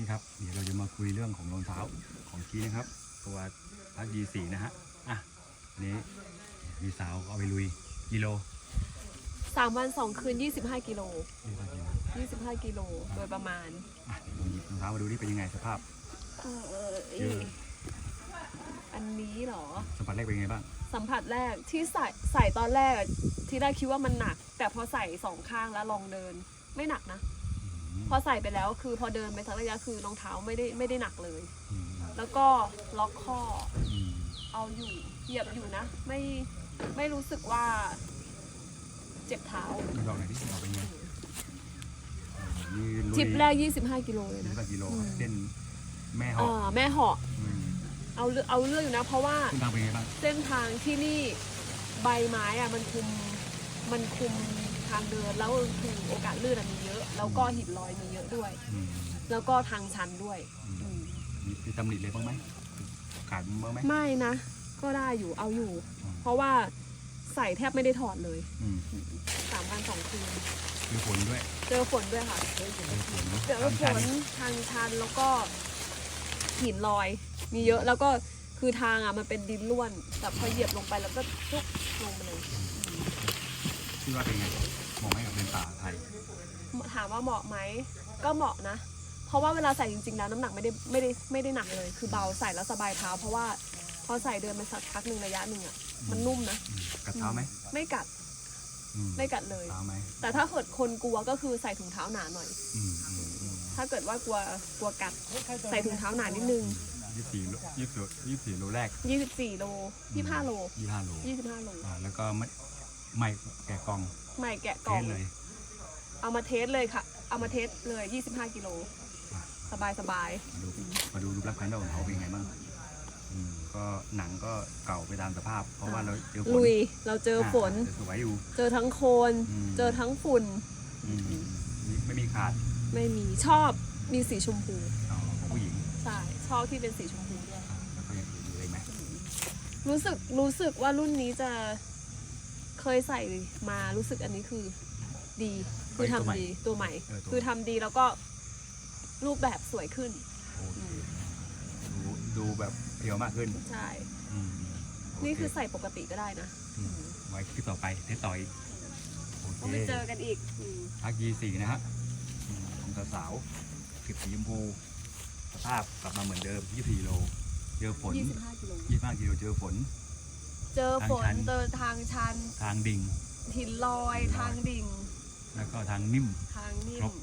นี่ครับเดี๋ยวเราจะมาคุยเรื่องของรองเท้าของชี้นะครับ ตัวพักยีสีนะฮะอะอันนี้มีสาวเอาไปลุยกิโลสามวันสองคืน 25 กิโล นี่ก็กิโล25 กิโลโดยประมาณอะเดี๋ยวผมหยิบรองเท้ามาดูนี่เป็นยังไงสภาพเออเออเยอะอันนี้เหรอ สัมผัสแรกเป็นยังไงบ้างสัมผัสแรกที่ใส่ใส่ตอนแรกอะที่ได้คิดว่ามันหนัก แต่พอใส่สองข้างแล้วลองเดิน ไม่หนักนะอืม พอใส่ไปแล้วคือพอเดินไปสักระยะคือรองเท้าไม่ได้ไม่ได้หนักเลย อืมแล้วก็ล็อกข้ออืมเอาอยู่เหยียบอยู่นะ ไม่ไม่รู้สึกว่า เจ็บเท้านี่ลองหน่อยดิลองเป็นยังไงนี่ลุยทริปแรก 25 กิโลเลยยี่นะสิบกิโลอืมเส้นแม่หออ่ากแม่เหาะอืมเอาเรื่องเอาเรื่องอยู่นะ เพราะว่าขึ้นทางเป็นยังไงบ้างเส้นทางที่นี่ใบไม้อะมันคุมมันคุม ทางเดินแล้วคือโอกาสลื่นอะมีเยอะ แล้วก็หินลอยมีเยอะด้วย อืมแล้วก็ทางชันด้วยอืมอืมมีมีตำหนิเลยบ้างไหมขาดบ้างไหมไม่นะ ก็ได้อยู่เอาอยู่อืมเพราะว่าใส่แทบไม่ได้ถอดเลยอืมสามวันสองคืนคือฝนด้วยเจอฝนด้วยค่ะเจอฝนเจอตามฝชันนทางชันแล้วก็หินลอย มีเยอะแล้วก็คือทางอะมันเป็นดินล้วน แต่พอเหยียบลงไปแล้วก็ทุกลงไปเลยอืม คิดว่าเป็นไงมองให้กับเป็นป่าไทย ถามว่าเหมาะไหมก็เหมาะนะ เพราะว่าเวลาใส่จริงๆแล้วน้ำหนักไม่ได้ไม่ได้ไม่ได้หนักเลย คือเบาใส่แล้วสบายเท้า เพราะว่าพอใส่เดินไปสักพักหนึ่งระยะหนึ่งอะมันนุ่มนะอืมกัดเท้าไหมไม่กัดอืมไม่กัดเลย เท้าไหมแต่ถ้าเกิดคนกลัวก็คือใส่ถุงเท้าหนาหน่อย อืมอืมอืมถ้าเกิดว่ากลัวกลัวกัดใส่ถุงเท้าหนานิดนึง ยี่สิบสี่โลยี่สิบยี่สิบสี่โลแรก24 โล25โล ยี่ห้าโล25โล อ่าแล้วก็ไม่ ไม่แกะกล่องใหม่แกะเทกล่องสเลย เอามาเทสเลยค่ะ เอามาเทสเลย 25กิโลอะสบายสบายมาดูมาดูรูปลักษณ์ภายนอกของเขาเป็นไงบ้างอืมก็หนังก็เก่าไปตามสภาพ เพราะว่าเราเจอฝนลุยเราเจอฝนอ่าแต่สวยอยู่ เจอทั้งโคลนอืม เจอทั้งฝุ่น อืมนี่ไม่มีขาดไม่มีชอบมีสีชมพูอ๋อของผู้หญิงใช่ชอบที่เป็นสีชมพูด้วยอ่าแล้วก็อย่างอื่นอยู่เลยไหมรู้สึกรู้สึกว่ารุ่นนี้จะ เคยใส่มารู้สึกอันนี้คือดีคือทำดีตัวใหม่คือทำดีแล้วก็รูปแบบสวยขึ้น โอเคดูดูแบบเพียวมากขึ้นใช่ อืมโเนี่คือใส่ปกติก็ได้นะอืมไว้คลิปต่อไปเทสต่ออีกโอต้องเค ไปเจอกันอีกอืมพักยีสี่นะฮะอืมของสาวๆสิบสีชมพูสภาพกลับมาเหมือนเดิมยี่สี่โล เจอฝน25กิโลยี่ห้ากิโลเจอฝน เจอฝนทางชัน เจอทางชันทางดิ่งหินลอยหินลอยทางดิ่ง แล้วก็ทางนิ่ม ทางนิ่ครมบ